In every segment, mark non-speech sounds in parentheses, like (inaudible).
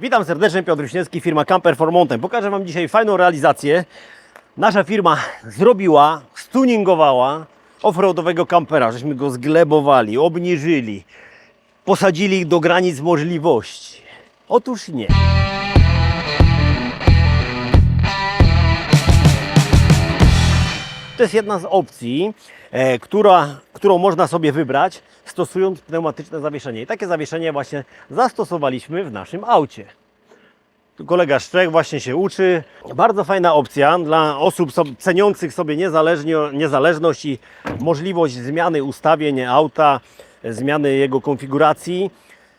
Witam serdecznie, Piotr Wiśniewski, firma Camper for Mountain. Pokażę Wam dzisiaj fajną realizację. Nasza firma zrobiła, stuningowała offroadowego kampera, żeśmy go zglebowali, obniżyli, posadzili do granic możliwości. Otóż nie. To jest jedna z opcji, która, którą można sobie wybrać, stosując pneumatyczne zawieszenie. I takie zawieszenie właśnie zastosowaliśmy w naszym aucie. Kolega Szczech właśnie się uczy. Bardzo fajna opcja dla osób ceniących sobie niezależność i możliwość zmiany ustawień auta, e, zmiany jego konfiguracji.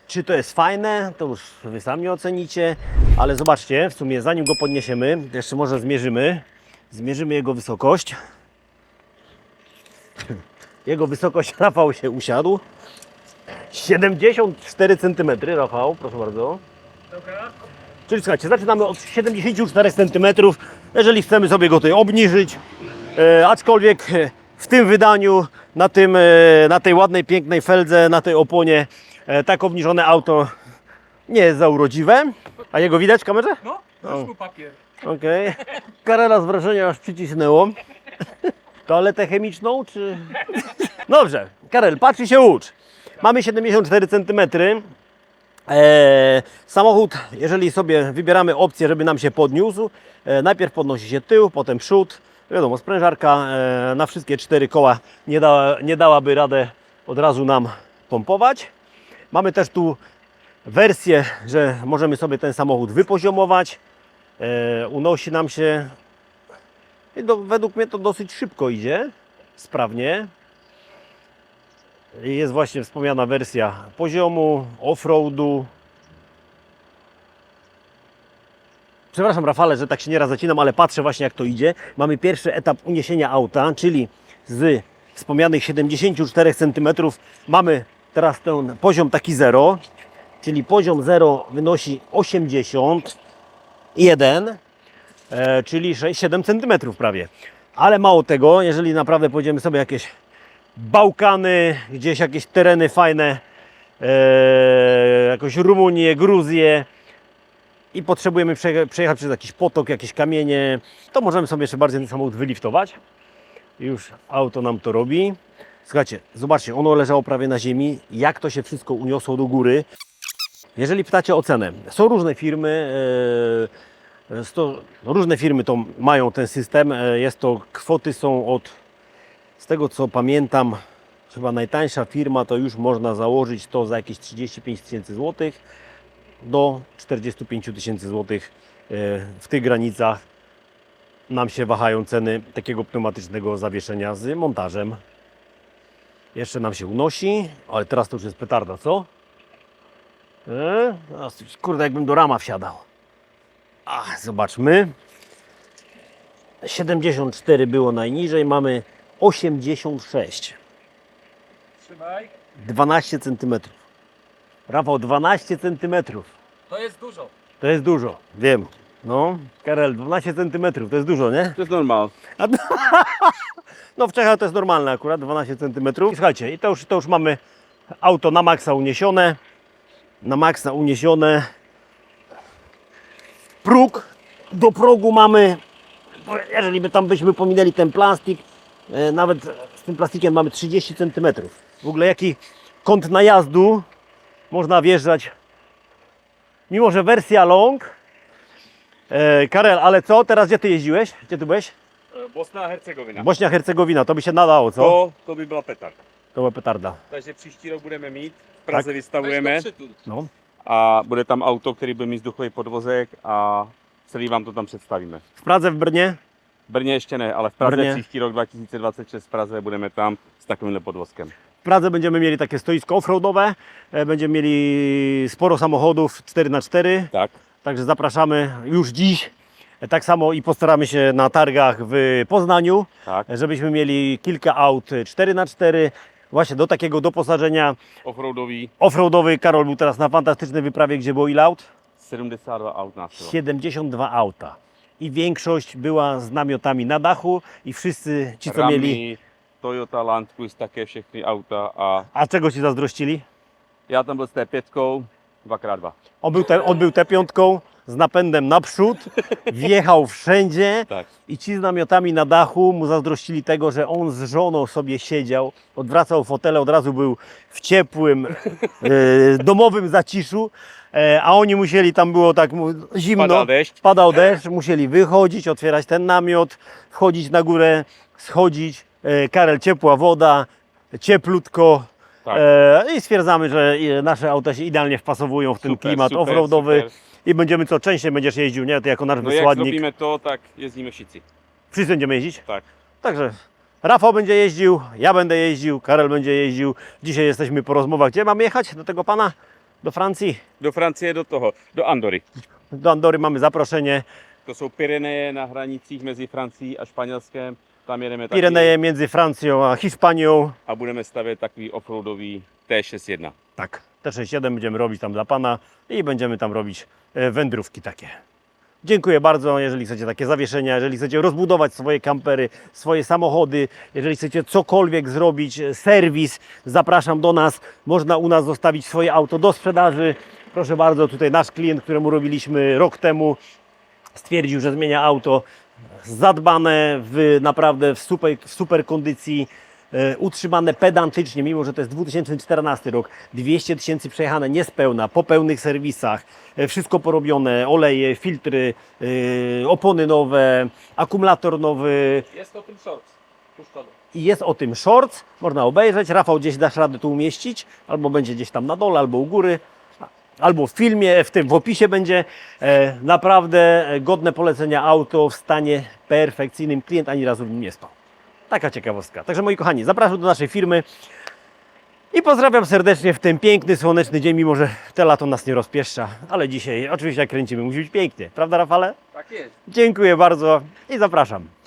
Czy to jest fajne, to już Wy sami ocenicie, ale zobaczcie, w sumie zanim go podniesiemy, jeszcze może zmierzymy. Zmierzymy jego wysokość. (laughs) Jego wysokość (laughs) Rafał się usiadł. 74 cm, Rafał, proszę bardzo. Czyli słuchajcie, zaczynamy od 74 cm, jeżeli chcemy sobie go tutaj obniżyć, e, aczkolwiek e, w tym wydaniu, na, tym, e, na tej ładnej, pięknej feldze, na tej oponie, e, tak obniżone auto nie jest za urodziwe. A jego widać w kamerze? No, dasz mu papier. Okej. Karela z wrażenia aż przycisnęło. (laughs) Toaletę chemiczną, czy... Dobrze, Karel, patrz i się ucz. Mamy 74 cm. Eee, samochód, jeżeli sobie wybieramy opcję, żeby nam się podniósł, e, najpierw podnosi się tył, potem przód. Wiadomo, sprężarka e, na wszystkie cztery koła nie, da, nie dałaby radę od razu nam pompować. Mamy też tu wersję, że możemy sobie ten samochód wypoziomować. E, unosi nam się. I do, według mnie to dosyć szybko idzie, sprawnie. Jest właśnie wspomniana wersja poziomu, offroadu. Przepraszam Rafale, że tak się nieraz zacinam, ale patrzę właśnie jak to idzie. Mamy pierwszy etap uniesienia auta, czyli z wspomnianych 74 cm mamy teraz ten poziom taki 0, czyli poziom 0 wynosi 81, e, czyli 6-7 cm prawie. Ale mało tego, jeżeli naprawdę pojedziemy sobie jakieś Bałkany, gdzieś jakieś tereny fajne, e, jakąś Rumunię, Gruzję i potrzebujemy przeje- przejechać przez jakiś potok, jakieś kamienie, to możemy sobie jeszcze bardziej ten samochód wyliftować. Już auto nam to robi. Słuchajcie, zobaczcie, ono leżało prawie na ziemi, jak to się wszystko uniosło do góry. Jeżeli pytacie o cenę, są różne firmy, e, różne firmy to mają ten system. E, Jest to, kwoty są od, z tego co pamiętam, chyba najtańsza firma to już można założyć to za jakieś 35 tysięcy złotych do 45 tysięcy złotych. E, W tych granicach nam się wahają ceny takiego pneumatycznego zawieszenia z montażem. Jeszcze nam się unosi, ale teraz to już jest petarda, co? E? Już, Kurde, jakbym do rama wsiadał. A, zobaczmy. 74 było najniżej, mamy 86. Trzymaj. 12 cm. Rafał, 12 cm. To jest dużo. To jest dużo, wiem. No, Karel, 12 cm to jest dużo, nie? To jest normal. A- (laughs) No w Czechach to jest normalne akurat, 12 cm. I słuchajcie, i to już, to już mamy auto na maksa uniesione. Na maksa uniesione. Próg. Do progu mamy, jeżeli by tam byśmy pominęli ten plastik, e, nawet z tym plastikiem mamy 30 cm. W ogóle jaki kąt najazdu można wjeżdżać. Mimo, że wersja long. E, Karel, ale co? Teraz gdzie ty jeździłeś? Gdzie ty byłeś? Bosna Hercegowina. Bośnia Hercegowina, to by się nadało, co? To, to by byla petarda. To była petarda. Takže příští rok budeme mít, v Praze Tak. przytul. No. A bude tam auto, který bude mít vzduchový podvozek a celý vám to tam představíme. W Pradze, w Brnie. V Brně ještě ne, ale v Praze Brně. příští rok 2026 v Praze budeme tam s takovýmhle podvozkem. W Pradze będziemy mieli takie stoisko offroadowe. e, Będziemy mieli sporo samochodów 4x4. Tak, Także zapraszamy już dziś. E, Tak samo i postaramy się na targach w Poznaniu, tak. e, żebyśmy mieli kilka aut 4x4. Właśnie do takiego doposażenia Offroadový offroadowy. Karol był teraz na fantastycznej wyprawie, gdzie było ile aut? 72 aut bylo. 72 auta. I większość była z namiotami na dachu i wszyscy ci, co mieli... Ramy, Toyota Land Cruise, také všechny auta a A czego ci zazdrościli? já tam s té pětkou, 2x2. On był, te, on był T5 z napędem naprzód, (laughs) wjechał wszędzie Tak. i ci z namiotami na dachu mu zazdrościli tego, że on z żoną sobie siedział, odwracał fotele, od razu był w ciepłym, (laughs) e, domowym zaciszu, e, a oni musieli, tam było tak mu- zimno, Pada deszcz. padał deszcz, musieli wychodzić, otwierać ten namiot, wchodzić na górę, schodzić, e, Karel ciepła woda, cieplutko, Tak. e, i stwierdzamy, że nasze auta się idealnie wpasowują w ten Super, klimat super, offroadowy super. i będziemy co częściej będziesz jeździł, nie? Ty jako nasz No jak wysłannik. zrobimy to, tak jeździmy wszyscy. Wszyscy będziemy jeździć? Tak. Także Rafał będzie jeździł, ja będę jeździł, Karel będzie jeździł. Dzisiaj jesteśmy po rozmowach. Gdzie mamy jechać? Do tego pana? Do Francji? Do Francie, do toho, do Andory. Do Andory mamy zaproszenie. To jsou Pyreneje na hranicích mezi Francií a Španělskem. Tam jedeme taky Pireneje między Francją a Hiszpanią. a budeme stavět takový offroadový T61. Tak, T67 będziemy robić tam dla pana i będziemy tam robić e, wędrówki takie. Dziękuję bardzo, jeżeli chcecie takie zawieszenia, jeżeli chcecie rozbudować swoje kampery, swoje samochody, jeżeli chcecie cokolwiek zrobić, e, serwis, zapraszam do nas. Można u nas zostawić swoje auto do sprzedaży. Proszę bardzo, tutaj nasz klient, któremu robiliśmy rok temu, stwierdził, że zmienia auto zadbane, w naprawdę w super, w super kondycji, e, utrzymane pedantycznie, mimo że to jest 2014 rok, 200 tysięcy przejechane niespełna, po pełnych serwisach, e, wszystko porobione, oleje, filtry, e, opony nowe, akumulator nowy Jest to tym shorts. Puszczony. i jest o tym shorts, można obejrzeć, Rafał gdzieś dasz radę tu umieścić, albo będzie gdzieś tam na dole, albo u góry, albo w filmie, w tym w opisie będzie e, naprawdę e, godne polecenia auto w stanie perfekcyjnym, klient ani razu w nim nie spał. Taka ciekawostka. Także moi kochani, zapraszam do naszej firmy i pozdrawiam serdecznie w ten piękny, słoneczny dzień, mimo że te lato nas nie rozpieszcza, ale dzisiaj oczywiście jak kręcimy musi być pięknie, prawda Rafale? Tak jest. Dziękuję bardzo i zapraszam.